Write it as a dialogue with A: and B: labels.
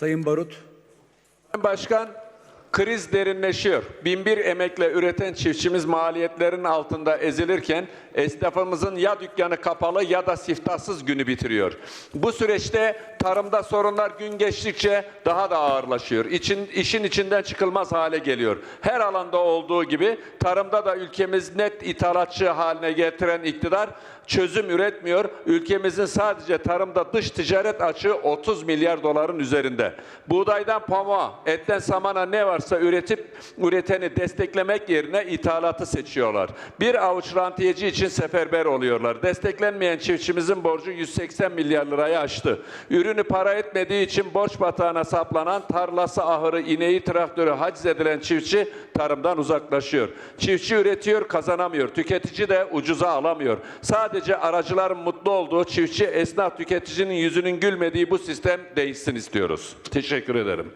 A: Sayın Barut.
B: Başkan, kriz derinleşiyor. Binbir emekle üreten çiftçimiz maliyetlerin altında ezilirken esnafımızın ya dükkanı kapalı ya da siftahsız günü bitiriyor. Bu süreçte tarımda sorunlar gün geçtikçe daha da ağırlaşıyor. İçin, işin içinden çıkılmaz hale geliyor. Her alanda olduğu gibi tarımda da ülkemiz net ithalatçı haline getiren iktidar çözüm üretmiyor. Ülkemizin sadece tarımda dış ticaret açığı 30 milyar doların üzerinde. Buğdaydan pamuğa, etten samana ne varsa üretip üreteni desteklemek yerine ithalatı seçiyorlar. Bir avuç rantiyeci için seferber oluyorlar. Desteklenmeyen çiftçimizin borcu 180 milyar lirayı aştı. Ürünü para etmediği için borç batağına saplanan tarlası, ahırı, ineği, traktörü haciz edilen çiftçi tarımdan uzaklaşıyor. Çiftçi üretiyor, kazanamıyor. Tüketici de ucuza alamıyor. Sadece aracıların mutlu olduğu, çiftçi, esnaf, tüketicinin yüzünün gülmediği bu sistem değişsin istiyoruz. Teşekkür ederim.